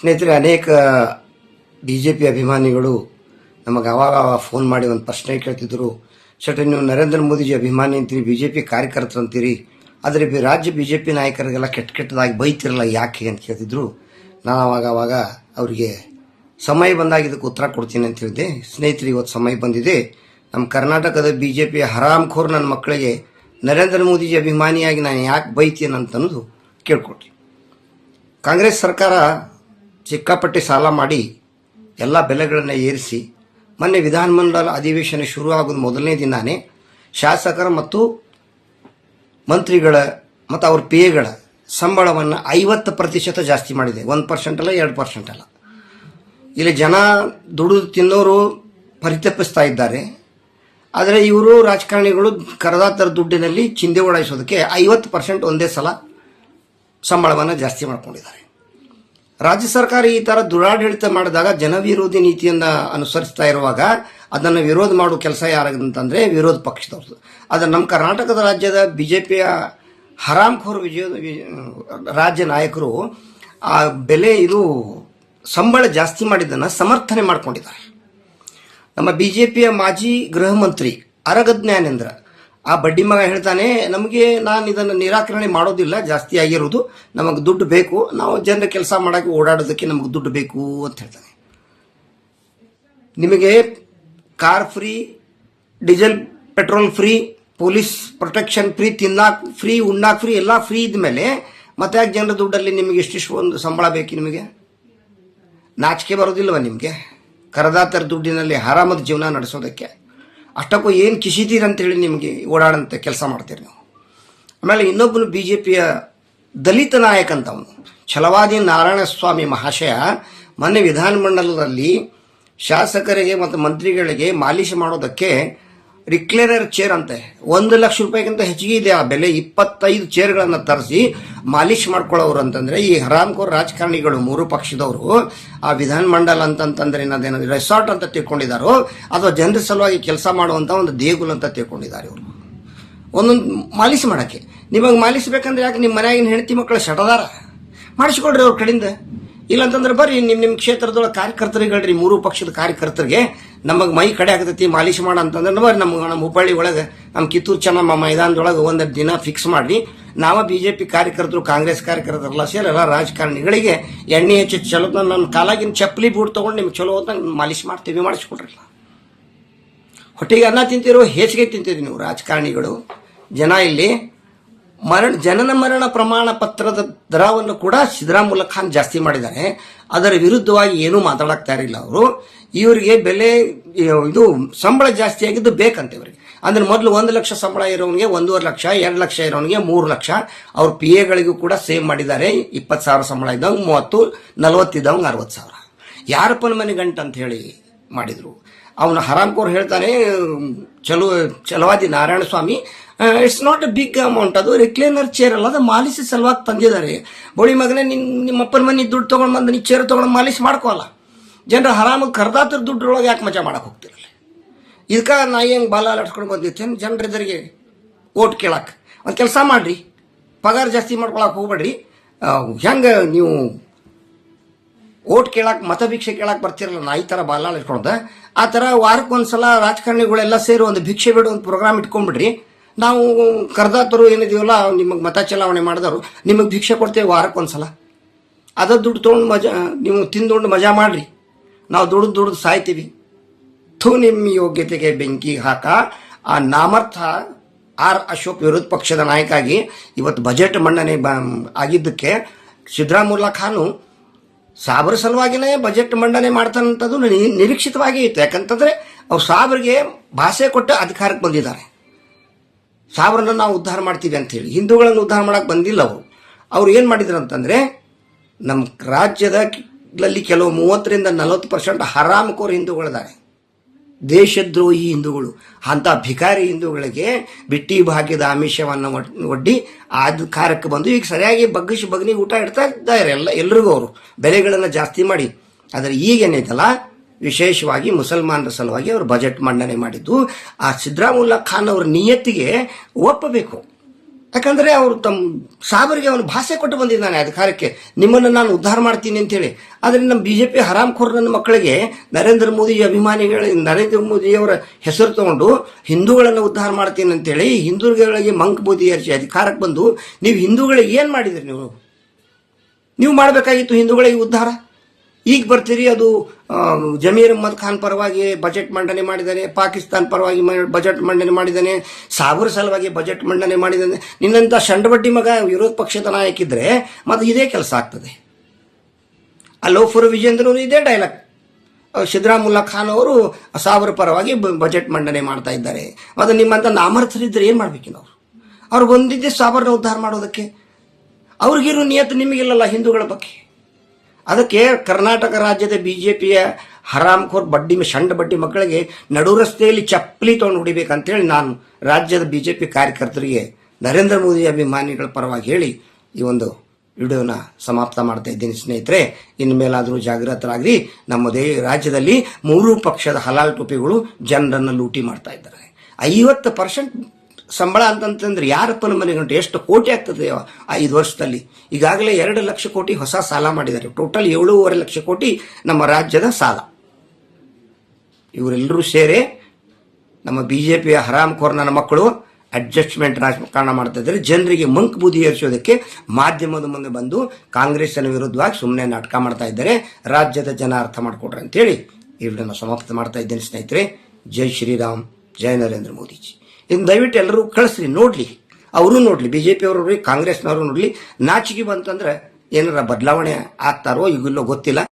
ಸ್ನೇಹಿತರೆ, ಅನೇಕ B J P ಅಭಿಮಾನಿಗಳು ನಮಗೆ ಅವಾಗ ಫೋನ್ ಮಾಡಿ ಒಂದು ಪ್ರಶ್ನೆ ಕೇಳ್ತಿದ್ರು. ಶೆಟ್ಟಿ ನೀವು ನರೇಂದ್ರ ಮೋದಿಜಿ ಅಭಿಮಾನಿ ಅಂತೀರಿ ಬಿ ಜೆ ಪಿ ಕಾರ್ಯಕರ್ತರು ಅಂತೀರಿ? ಆದರೆ ಬಿ- ರಾಜ್ಯ ಬಿ ಜೆ ಪಿ ನಾಯಕರಿಗೆಲ್ಲ ಕೆಟ್ಟ ಕೆಟ್ಟದಾಗಿ ಬೈತಿರಲ್ಲ, ಯಾಕೆ? ಅಂತ ಕೇಳ್ತಿದ್ರು. ನಾನು ಅವಾಗ ಅವಾಗ ಅವರಿಗೆ, ಸಮಯ ಬಂದಾಗ ಇದಕ್ಕೆ ಉತ್ತರ ಕೊಡ್ತೀನಿ ಅಂತ ಹೇಳಿದೆ. ಸ್ನೇಹಿತರು, ಇವತ್ತು ಸಮಯ ಬಂದಿದೆ. ನಮ್ಮ ಕರ್ನಾಟಕದ ಬಿ ಜೆ ಪಿ ಹರಾಮ್ಖೋರ್ ನನ್ನ ಮಕ್ಕಳಿಗೆ ನರೇಂದ್ರ ಮೋದಿಜಿ ಅಭಿಮಾನಿಯಾಗಿ ನಾನು ಯಾಕೆ ಬೈತೀನಿ ಅಂತ ಅನ್ನೋದು ಕೇಳ್ಕೊಳ್ರಿ ಕಾಂಗ್ರೆಸ್ ಸರ್ಕಾರ ಸಿಕ್ಕಾಪಟ್ಟೆ ಸಾಲ ಮಾಡಿ ಎಲ್ಲ ಬೆಲೆಗಳನ್ನು ಏರಿಸಿ ಮೊನ್ನೆ ವಿಧಾನಮಂಡಲ ಅಧಿವೇಶನ ಶುರುವಾಗೋದು ಮೊದಲನೇ ದಿನಾನೇ ಶಾಸಕರ ಮತ್ತು ಮಂತ್ರಿಗಳ ಮತ್ತು ಅವ್ರ ಪಿ ಎಗಳ ಸಂಬಳವನ್ನು ಐವತ್ತು ಪ್ರತಿಶತ ಜಾಸ್ತಿ ಮಾಡಿದೆ. ಒಂದು ಪರ್ಸೆಂಟ್ ಅಲ್ಲ, ಎರಡು ಪರ್ಸೆಂಟ್ ಅಲ್ಲ. ಇಲ್ಲಿ ಜನ ದುಡಿದು ತಿನ್ನೋರು ಪರಿತಪಿಸ್ತಾ ಇದ್ದಾರೆ. ಆದರೆ ಇವರು ರಾಜಕಾರಣಿಗಳು ಕರದಾತರ ದುಡ್ಡಿನಲ್ಲಿ ಚಿಂದೆ ಓಡಾಯಿಸೋದಕ್ಕೆ ಐವತ್ತು ಪರ್ಸೆಂಟ್ ಒಂದೇ ಸಲ ಸಂಬಳವನ್ನು ಜಾಸ್ತಿ ಮಾಡ್ಕೊಂಡಿದ್ದಾರೆ. ರಾಜ್ಯ ಸರ್ಕಾರ ಈ ತರ ದುರಾಡಳಿತ ಮಾಡಿದಾಗ ಜನವಿರೋಧಿ ನೀತಿಯನ್ನ ಅನುಸರಿಸ್ತಾ ಇರುವಾಗ ಅದನ್ನು ವಿರೋಧ ಮಾಡೋ ಕೆಲಸ ಯಾರಂತಂದ್ರೆ ವಿರೋಧ ಪಕ್ಷದವ್ರದ್ದು ಆದರೆ ನಮ್ಮ ಕರ್ನಾಟಕದ ರಾಜ್ಯದ ಬಿಜೆಪಿಯ ಹರಾಮ್ಖೋರ್ ವಿಜಯ ರಾಜ್ಯ ನಾಯಕರು ಆ ಬೆಲೆ ಇದು ಸಂಬಳ ಜಾಸ್ತಿ ಮಾಡಿದ್ದನ್ನು ಸಮರ್ಥನೆ ಮಾಡ್ಕೊಂಡಿದ್ದಾರೆ. ನಮ್ಮ ಬಿ ಜೆ ಪಿಯ ಮಾಜಿ ಗೃಹ ಮಂತ್ರಿ ಅರಗ ಜ್ಞಾನೇಂದ್ರ ಆ ಬಡ್ಡಿ ಮಗ ಹೇಳ್ತಾನೆ, ನಮಗೆ ನಾನು ಇದನ್ನು ನಿರಾಕರಣೆ ಮಾಡೋದಿಲ್ಲ, ಜಾಸ್ತಿ ಆಗಿರೋದು, ನಮಗೆ ದುಡ್ಡು ಬೇಕು, ನಾವು ಜನರ ಕೆಲಸ ಮಾಡೋಕ್ಕೆ ಓಡಾಡೋದಕ್ಕೆ ನಮಗೆ ದುಡ್ಡು ಬೇಕು ಅಂತ ಹೇಳ್ತಾನೆ. ನಿಮಗೆ car free, diesel, petrol free, police protection free, ತಿನ್ನಾಕ್ free, ಉಣ್ಣಾಕ್ ಫ್ರೀ, ಎಲ್ಲ ಫ್ರೀ ಇದ್ಮೇಲೆ ಮತ್ತೆ ಯಾಕೆ ಜನರ ದುಡ್ಡಲ್ಲಿ ನಿಮಗೆ ಎಷ್ಟಿಷ್ಟು ಒಂದು ಸಂಬಳ ಬೇಕು ನಿಮಗೆ? ನಾಚಿಕೆ ಬರೋದಿಲ್ವ ನಿಮಗೆ? ಕರದಾತರ ದುಡ್ಡಿನಲ್ಲಿ ಆರಾಮದ ಜೀವನ ನಡೆಸೋದಕ್ಕೆ. ಅಷ್ಟಕ್ಕೂ ಏನು ಕಿಸಿದೀರಂತೇಳಿ ನಿಮಗೆ ಓಡಾಡಂತ ಕೆಲಸ ಮಾಡ್ತೀರಿ ನೀವು? ಆಮೇಲೆ ಇನ್ನೊಬ್ಬನು ಬಿ ಜೆ ಪಿಯ ದಲಿತ ನಾಯಕ ಅಂತ ಅವನು. ಛಲವಾದಿ ನಾರಾಯಣಸ್ವಾಮಿ ಮಹಾಶಯ ಮೊನ್ನೆ ವಿಧಾನಮಂಡಲದಲ್ಲಿ ಶಾಸಕರಿಗೆ ಮತ್ತು ಮಂತ್ರಿಗಳಿಗೆ ಮಾಲೀಷ ಮಾಡೋದಕ್ಕೆ ರಿಕ್ಲೇನರ್ ಚೇರ್ ಅಂತೆ. ಒಂದು ಲಕ್ಷ ರೂಪಾಯಿಗಿಂತ ಹೆಚ್ಚಿಗೆ ಇದೆ ಆ ಬೆಲೆ. ಇಪ್ಪತ್ತೈದು ಚೇರ್ಗಳನ್ನು ತರಿಸಿ ಮಾಲಿಶ್ ಮಾಡ್ಕೊಳ್ಳೋರು ಅಂತಂದ್ರೆ ಈ ಹರಾಮ್ಕೋರ್ ರಾಜಕಾರಣಿಗಳು ಮೂರು ಪಕ್ಷದವರು. ಆ ವಿಧಾನ ಮಂಡಲ ಅಂತಂತಂದ್ರೆ ಏನಾದ್ರು ರೆಸಾರ್ಟ್ ಅಂತ ತಿಳ್ಕೊಂಡಿದ್ದಾರೋ ಅಥವಾ ಜನರ ಸಲುವಾಗಿ ಕೆಲಸ ಮಾಡುವಂತ ಒಂದು ದೇಗುಲ ಅಂತ ತಿಳ್ಕೊಂಡಿದ್ದಾರೆ ಇವರು. ಒಂದೊಂದು ಮಾಲಿಶ್ ಮಾಡಕ್ಕೆ. ನಿಮಗೆ ಮಾಲೀಶ್ ಬೇಕಂದ್ರೆ ಯಾಕೆ ನಿಮ್ಮ ಮನೆಯಾಗಿನ ಹೆಂಡತಿ ಮಕ್ಕಳು ಶಟದಾರ ಮಾಡಿಸ್ಕೊಡ್ರಿ ಅವ್ರ ಕಡೆಯಿಂದ ಇಲ್ಲಂತಂದ್ರೆ ಬರ್ರಿ ನಿಮ್ಮ ನಿಮ್ಮ ಕ್ಷೇತ್ರದೊಳಗೆ ಕಾರ್ಯಕರ್ತರಿಗೆ ಹೇಳ್ರಿ ಮೂರು ಪಕ್ಷದ ಕಾರ್ಯಕರ್ತರಿಗೆ ನಮಗೆ ಮೈ ಕಡೆ ಆಗ್ತೈತಿ, ಮಾಲಿಶ್ ಮಾಡ ಅಂತಂದ್ರೆ ಬರ್ರಿ ನಮ್ಮ ನಮ್ಮ ಹುಬ್ಬಳ್ಳಿ ಒಳಗೆ ನಮ್ಮ ಕಿತ್ತೂರು ಚೆನ್ನಮ್ಮ ಮೈದಾನದೊಳಗೆ ಒಂದು ದಿನ ಫಿಕ್ಸ್ ಮಾಡಿ ನಾವ ಬಿ ಜೆ ಪಿ ಕಾರ್ಯಕರ್ತರು, ಕಾಂಗ್ರೆಸ್ ಕಾರ್ಯಕರ್ತರಲ್ಲ ಸೇರಿ ಎಲ್ಲ ರಾಜಕಾರಣಿಗಳಿಗೆ ಎಣ್ಣೆ ಹೆಚ್ಚು ಚಲೋ ನನ್ನ ಕಾಲಾಗಿನ ಚಪ್ಪಲಿ ಬೂಟ್ ತೊಗೊಂಡು ನಿಮ್ಗೆ ಚಲೋ ಹೋದಂಗೆ ಮಾಲಿಶ್ ಮಾಡ್ತೀವಿ ಮಾಡಿಸ್ಕೊಡ್ರಲ್ಲ ಹೊಟ್ಟೆಗೆ ಅನ್ನ ತಿಂತಿರೋ ಹೆಚ್ಚಿಗೆ ತಿಂತೀರಿ ನೀವು ರಾಜಕಾರಣಿಗಳು. ಜನ ಇಲ್ಲಿ ಮರಣ, ಜನನ ಮರಣ ಪ್ರಮಾಣ ಪತ್ರದ ದರವನ್ನು ಕೂಡ ಸಿದ್ದರಾಮುಲ್ಲ ಖಾನ್ ಜಾಸ್ತಿ ಮಾಡಿದ್ದಾರೆ. ಅದರ ವಿರುದ್ಧವಾಗಿ ಏನೂ ಮಾತಾಡಕ್ ತಯಾರಿಲ್ಲ ಅವರು. ಇವರಿಗೆ ಬೆಲೆ, ಇದು ಸಂಬಳ ಜಾಸ್ತಿ ಆಗಿದ್ದು ಬೇಕಂತೆ ಇವರಿಗೆ. ಅಂದ್ರೆ ಮೊದಲು ಒಂದು ಲಕ್ಷ ಸಂಬಳ ಇರೋನಿಗೆ ಒಂದೂವರೆ ಲಕ್ಷ, ಎರಡು ಲಕ್ಷ ಇರೋನಿಗೆ ಮೂರು ಲಕ್ಷ. ಅವ್ರ ಪಿ ಎಗಳಿಗೂ ಕೂಡ ಸೇವ್ ಮಾಡಿದ್ದಾರೆ. ಇಪ್ಪತ್ತು ಸಾವಿರ ಸಂಬಳ ಇದ್ದವಂಗೆ ಮೂವತ್ತು ನಲವತ್ತಿದ್ದವಂಗೆ ಅರವತ್ತು ಸಾವಿರ. ಯಾರಪ್ಪನ ಮನೆ ಗಂಟು ಅಂತ ಹೇಳಿ ಮಾಡಿದ್ರು. ಅವನು ಹರಾಮ್ಕೋರ್ ಹೇಳ್ತಾನೆ, ಚಲೋ, Chalavadi Narayana Swamy it's not a big amount ಅದು ರಿಕ್ಲೇನರ್ ಚೇರ್ ಅಲ್ಲ, ಅದು ಮಾಲಿಸಿ ಸಲುವಾಗಿ ತಂದಿದ್ದಾರೆ. ಬೋಳಿ ಮಗನೇ, ನಿನ್ ನಿಮ್ಮ ಅಪ್ಪನ ಮನೆ ದುಡ್ಡು ತೊಗೊಂಡು ಬಂದು ನೀ ಚೇರ್ ತೊಗೊಂಡು ಮಾಲಿಶ್ ಮಾಡ್ಕೋಲ್ಲ ಜನರು ಹರಾಮಾಗಿ ಕರ್ದಾತರ ದುಡ್ಡೊಳಗೆ ಯಾಕೆ ಮಜಾ ಮಾಡಕ್ಕೆ ಹೋಗ್ತಿರಲ್ಲ ಇದಕ್ಕೆ ನಾ ಹೆಂಗೆ ಬಾಲ ಅಲಟ್ಕೊಂಡು ಬಂದಿರ್ತೇನೆ ಜನರೆದರಿಗೆ ಓಟ್ ಕೇಳಕ್ಕೆ ಒಂದು ಕೆಲಸ ಮಾಡ್ರಿ. ಪಗಾರ ಜಾಸ್ತಿ ಮಾಡ್ಕೊಳಕ್ಕೆ ಹೋಗ್ಬೇಡ್ರಿ. ಹೆಂಗೆ ನೀವು ಓಟ್ ಕೇಳಕ್ಕೆ ಮತಭಿಕ್ಷೆ ಕೇಳಕ್ಕೆ ಬರ್ತಿರಲ್ಲ, ನಾ ಈ ಥರ ಬಾಲಾಳ ಇಟ್ಕೊಂಡ ಆ ಥರ ವಾರಕ್ಕೆ ಒಂದ್ಸಲ ರಾಜಕಾರಣಿಗಳೆಲ್ಲ ಸೇರಿ ಒಂದು ಭಿಕ್ಷೆ ಬಿಡು ಒಂದು ಪ್ರೋಗ್ರಾಮ್ ಇಟ್ಕೊಂಡ್ಬಿಡ್ರಿ. ನಾವು ಕರ್ದಾತರು ಏನಿದೀವಲ್ಲ ನಿಮಗೆ ಮತ ಚಲಾವಣೆ ಮಾಡಿದವರು, ನಿಮಗೆ ಭಿಕ್ಷೆ ಕೊಡ್ತೇವೆ ವಾರಕ್ಕೆ ಒಂದ್ಸಲ ಅದ ದುಡ್ಡು ತೊಗೊಂಡು ಮಜಾ, ನೀವು ತಿಂದೊಂಡು ಮಜಾ ಮಾಡ್ರಿ. ನಾವು ದುಡ್ದು ದುಡ್ದು ಸಾಯ್ತೀವಿ. ಥೂ ನಿಮ್ಮ ಯೋಗ್ಯತೆಗೆ ಬೆಂಕಿ ಹಾಕ. ಆ ನಾಮರ್ಥ ಆರ್ ಅಶೋಕ್ ವಿರೋಧ ಪಕ್ಷದ ನಾಯಕ ಆಗಿ ಇವತ್ತು ಬಜೆಟ್ ಮಂಡನೆ ಬ, ಆಗಿದ್ದಕ್ಕೆ ಸಿದ್ದರಾಮುಲ್ಲಾ ಖಾನು ಸಾಬ್ರ ಸಲುವಾಗಿನೇ ಬಜೆಟ್ ಮಂಡನೆ ಮಾಡ್ತಾನಂಥದ್ದು ನಿರೀಕ್ಷಿತವಾಗಿ ಇತ್ತು. ಯಾಕಂತಂದ್ರೆ ಅವ್ರು ಸಾಬ್ರಿಗೆ ಭಾಷೆ ಕೊಟ್ಟು ಅಧಿಕಾರಕ್ಕೆ ಬಂದಿದ್ದಾರೆ. ಸಾಬ್ರನ್ನ ನಾವು ಉದ್ಧಾರ ಮಾಡ್ತೀವಿ ಅಂತ ಹೇಳಿ. ಹಿಂದೂಗಳನ್ನು ಉದ್ಧಾರ ಮಾಡಕ್ಕೆ ಬಂದಿಲ್ಲ ಅವರು. ಅವ್ರು ಏನು ಮಾಡಿದ್ರು ಅಂತಂದ್ರೆ ನಮ್ಮ ರಾಜ್ಯದಲ್ಲಿ ಕೆಲವು ಮೂವತ್ತರಿಂದ ನಲವತ್ತು ಪರ್ಸೆಂಟ್ ಹರಾಮಕೋರ್ ಹಿಂದೂಗಳಿದ್ದಾರೆ. ದೇಶದ್ರೋಹಿ ಹಿಂದೂಗಳು, ಅಂಥ ಭಿಕಾರಿ ಹಿಂದೂಗಳಿಗೆ ಬಿಟ್ಟಿ ಭಾಗ್ಯದ ಆಮಿಷವನ್ನು ಒಡ್- ಒಡ್ಡಿ ಆ ಕಾರಕ್ಕೆ ಬಂದು ಈಗ ಸರಿಯಾಗಿ ಬಗ್ಗಿಸಿ ಬಗ್ನಿ ಊಟ ಇಡ್ತಾ ಇದ್ದಾರೆ ಎಲ್ಲ, ಎಲ್ರಿಗೂ ಅವರು. ಬೆಲೆಗಳನ್ನು ಜಾಸ್ತಿ ಮಾಡಿ. ಆದರೆ ಈಗ ಏನೈತಲ್ಲ ವಿಶೇಷವಾಗಿ ಮುಸಲ್ಮಾನರ ಸಲುವಾಗಿ ಅವರು ಬಜೆಟ್ ಮಂಡನೆ ಮಾಡಿದ್ದು, ಆ ಸಿದ್ದರಾಮುಲ್ಲಾ ಖಾನ್ ಅವರ ನಿಯತ್ತಿಗೆ ಒಪ್ಪಬೇಕು. ಯಾಕಂದ್ರೆ ಅವರು ತಮ್ಮ ಸಾಬರಿಗೆ ಅವನು ಭಾಷೆ ಕೊಟ್ಟು ಬಂದಿದ್ದಾನೆ ಅಧಿಕಾರಕ್ಕೆ. ನಿಮ್ಮನ್ನು ನಾನು ಉದ್ಧಾರ ಮಾಡ್ತೀನಿ ಅಂತೇಳಿ. ಆದರೆ ನಮ್ಮ ಬಿಜೆಪಿ ಹರಾಮ್ಖೋರ್ ನನ್ನ ಮಕ್ಕಳಿಗೆ ನರೇಂದ್ರ ಮೋದಿ ಅಭಿಮಾನಿಗಳ, ನರೇಂದ್ರ ಮೋದಿಯವರ ಹೆಸರು ತಗೊಂಡು ಹಿಂದೂಗಳನ್ನು ಉದ್ಧಾರ ಮಾಡ್ತೀನಿ ಅಂತೇಳಿ ಹಿಂದೂಗಳಿಗೆ ಮಂಕ್ ಮೋದಿ ಅರ್ಜಿ ಅಧಿಕಾರಕ್ಕೆ ಬಂದು ನೀವು ಹಿಂದೂಗಳಿಗೆ ಏನು ಮಾಡಿದ್ರಿ ನೀವು? ನೀವು ಮಾಡಬೇಕಾಗಿತ್ತು ಹಿಂದೂಗಳಿಗೆ ಉದ್ಧಾರ? ಈಗ ಬರ್ತೀರಿ ಅದು ಜಮೀರ್ ಅಹ್ಮದ್ ಖಾನ್ ಪರವಾಗಿ ಬಜೆಟ್ ಮಂಡನೆ ಮಾಡಿದ್ದಾನೆ, ಪಾಕಿಸ್ತಾನ್ ಪರವಾಗಿ ಬಜೆಟ್ ಮಂಡನೆ ಮಾಡಿದ್ದಾನೆ ಸಾಗರ ಸಲುವಾಗಿ ಬಜೆಟ್ ಮಂಡನೆ ಮಾಡಿದ್ದಾನೆ. ನಿನ್ನಂಥ ಶಂಡಬಡ್ಡಿ ಮಗ ವಿರೋಧ ಪಕ್ಷದ ನಾಯಕ ಇದ್ರೆ ಮತ್ತೆ ಇದೇ ಕೆಲಸ ಆಗ್ತದೆ. ಅಲೋ ಫುರ್ ವಿಜೇಂದ್ರ ಇದೇ ಡೈಲಾಗ್ ಸಿದ್ದರಾಮುಲ್ಲಾ ಖಾನ್ ಅವರು ಸಾವಿರ ಪರವಾಗಿ ಬಜೆಟ್ ಮಂಡನೆ ಮಾಡ್ತಾ ಇದ್ದಾರೆ. ಮತ್ತು ನಿಮ್ಮಂಥ ನಾಮರ್ಥರಿದ್ರೆ ಏನು ಮಾಡ್ಬೇಕು ನಾವು ಅವ್ರು ಬಂದಿದ್ದೆ ಸಾಬರ್ನ ಉದ್ಧಾರ ಮಾಡೋದಕ್ಕೆ. ಅವ್ರಿಗಿರೋ ನಿಯತ್ತು ನಿಮಗಿಲ್ಲಲ್ಲ ಹಿಂದೂಗಳ ಬಗ್ಗೆ. ಅದಕ್ಕೆ ಕರ್ನಾಟಕ ರಾಜ್ಯದ ಬಿಜೆಪಿಯ ಹರಾಮ್ಖೋರ್ ಬಡ್ಡಿ ಷಂಡ ಬಡ್ಡಿ ಮಕ್ಕಳಿಗೆ ನಡು ರಸ್ತೆಯಲ್ಲಿ ಚಪ್ಪಲಿ ತೊಗೊಂಡು ಹೊಡಿಬೇಕಂತೇಳಿ ನಾನು ರಾಜ್ಯದ ಬಿಜೆಪಿ ಕಾರ್ಯಕರ್ತರಿಗೆ ನರೇಂದ್ರ ಮೋದಿ ಅಭಿಮಾನಿಗಳ ಪರವಾಗಿ ಹೇಳಿ ಈ ಒಂದು ವಿಡಿಯೋನ ಸಮಾಪ್ತ ಮಾಡ್ತಾ ಇದ್ದೀನಿ. ಸ್ನೇಹಿತರೆ, ಇನ್ನು ಮೇಲಾದರೂ ಜಾಗೃತರಾಗ್ರಿ. ನಮ್ಮ ದೇ ರಾಜ್ಯದಲ್ಲಿ ಮೂರು ಪಕ್ಷದ ಹಲಾಲ್ ಟೋಪಿಗಳು ಜನರನ್ನು ಲೂಟಿ ಮಾಡ್ತಾ ಇದ್ದಾರೆ. ಐವತ್ತು ಪರ್ಸೆಂಟ್ ಸಂಬಳ ಅಂತಂತಂದ್ರೆ ಯಾರಪ್ಪನ ಮನೆಗೆ ಉಂಟು? ಎಷ್ಟು ಕೋಟಿ ಆಗ್ತದೆ ಐದು ವರ್ಷದಲ್ಲಿ? ಈಗಾಗಲೇ ಎರಡು ಲಕ್ಷ ಕೋಟಿ ಹೊಸ ಸಾಲ ಮಾಡಿದ್ದಾರೆ. ಟೋಟಲ್ ಏಳೂವರೆ ಲಕ್ಷ ಕೋಟಿ ನಮ್ಮ ರಾಜ್ಯದ ಸಾಲ. ಇವರೆಲ್ಲರೂ ಸೇರಿ ನಮ್ಮ ಬಿಜೆಪಿಯ ಜೆ ಪಿಯ ಹರಾಮ್ಖೋರ್ ನನ್ನ ಮಕ್ಕಳು ಅಡ್ಜಸ್ಟ್ಮೆಂಟ್ ರಾಜಕಾರಣ ಮಾಡ್ತಾ ಇದ್ದಾರೆ. ಜನರಿಗೆ ಮಂಕ್ ಬುದ್ಧಿ ಏರಿಸೋದಕ್ಕೆ ಮಾಧ್ಯಮದ ಮುಂದೆ ಬಂದು ಕಾಂಗ್ರೆಸ್ನ ವಿರುದ್ಧವಾಗಿ ಸುಮ್ಮನೆ ನಾಟಕ ಮಾಡ್ತಾ ಇದ್ದಾರೆ. ರಾಜ್ಯದ ಜನ ಅರ್ಥ ಮಾಡಿಕೊಡ್ರಿ ಅಂತೇಳಿ ಈ ವಿಡಿಯೋನ ಸಮಾಪ್ತ ಮಾಡ್ತಾ ಇದ್ದೇನೆ ಸ್ನೇಹಿತರೆ. ಜೈ ಶ್ರೀರಾಮ್, ಜೈ ನರೇಂದ್ರ ಮೋದಿಜಿ. ಇನ್ನು ದಯವಿಟ್ಟು ಎಲ್ಲರೂ ಕಳಿಸ್ರಿ, ನೋಡ್ಲಿ. ಅವರು ನೋಡ್ಲಿ ಬಿ ಜೆ ಪಿಯವರು ನೋಡಲಿ, ಕಾಂಗ್ರೆಸ್ನವರು ನೋಡ್ಲಿ. ನಾಚಿಕೆ ಬಂತಂದ್ರೆ ಏನಾರ ಬದಲಾವಣೆ ಆಗ್ತಾರೋ ಈಗಿಲ್ಲೋ ಗೊತ್ತಿಲ್ಲ.